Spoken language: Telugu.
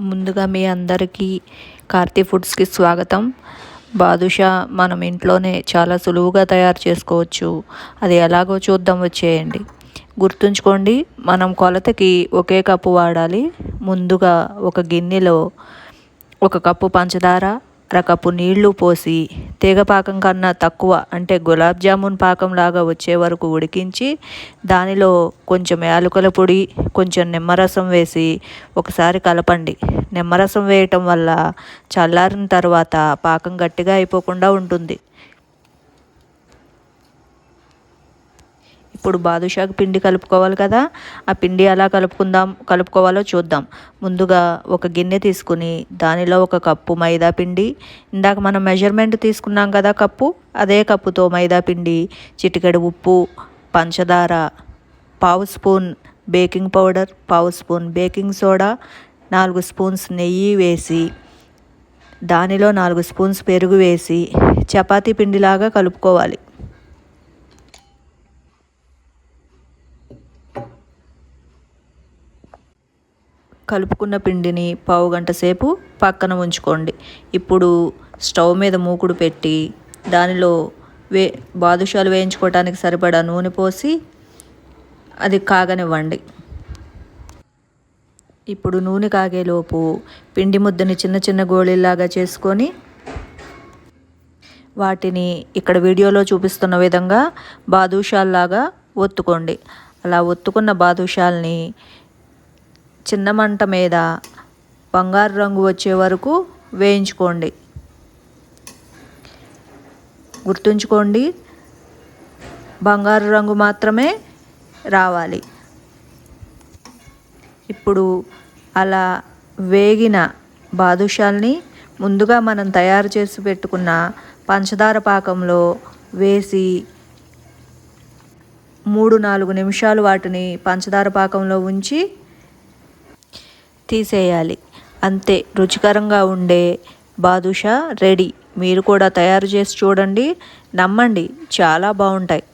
ముందుగా మీ అందరికీ కార్తీ ఫుడ్స్కి స్వాగతం. బాదుషా మనం ఇంట్లోనే చాలా సులువుగా తయారు చేసుకోవచ్చు. అది ఎలాగో చూద్దాం వచ్చేయండి. గుర్తుంచుకోండి మనం కొలతకి ఒకే కప్పు వాడాలి. ముందుగా ఒక గిన్నెలో ఒక కప్పు పంచదార అరకప్పు నీళ్ళు పోసి తీగ పాకం కన్నా తక్కువ అంటే గులాబ్ జామున్ పాకం లాగా వచ్చే వరకు ఉడికించి దానిలో కొంచెం యాలకుల పొడి కొంచెం నిమ్మరసం వేసి ఒకసారి కలపండి. నిమ్మరసం వేయటం వల్ల చల్లారిన తర్వాత పాకం గట్టిగా అయిపోకుండా ఉంటుంది. ఇప్పుడు బాదుషాకు పిండి కలుపుకోవాలి కదా ఆ పిండి ఎలా కలుపుకుందాం కలుపుకోవాలో చూద్దాం. ముందుగా ఒక గిన్నె తీసుకుని దానిలో ఒక కప్పు మైదా పిండి. ఇందాక మనం మెజర్మెంట్ తీసుకున్నాం కదా కప్పు అదే కప్పుతో మైదా పిండి చిటికెడు ఉప్పు పంచదార పావు స్పూన్ బేకింగ్ పౌడర్ పావు స్పూన్ బేకింగ్ సోడా నాలుగు స్పూన్స్ నెయ్యి వేసి దానిలో నాలుగు స్పూన్స్ పెరుగు వేసి చపాతీ పిండిలాగా కలుపుకోవాలి. కలుపుకున్న పిండిని పావు గంట సేపు పక్కన ఉంచుకోండి. ఇప్పుడు స్టవ్ మీద మూకుడు పెట్టి దానిలో వే బాదుషాలు వేయించుకోవడానికి సరిపడా నూనె పోసి అది కాగనివ్వండి. ఇప్పుడు నూనె కాగేలోపు పిండి ముద్దని చిన్న చిన్న గోళీల్లాగా చేసుకొని వాటిని ఇక్కడ వీడియోలో చూపిస్తున్న విధంగా బాదుషాల్లాగా ఒత్తుకోండి. అలా ఒత్తుకున్న బాదుషాల్ని చిన్న మంట మీద బంగారు రంగు వచ్చే వరకు వేయించుకోండి. గుర్తుంచుకోండి బంగారు రంగు మాత్రమే రావాలి. ఇప్పుడు అలా వేగిన బాదుషాల్ని ముందుగా మనం తయారు చేసి పెట్టుకున్న పంచదార పాకంలో వేసి మూడు నాలుగు నిమిషాలు వాటిని పంచదార పాకంలో ఉంచి తీసేయాలి. అంతే రుచికరంగా ఉండే బాదుషా రెడీ. మీరు కూడా తయారు చేసి చూడండి. నమ్మండి చాలా బాగుంటాయి.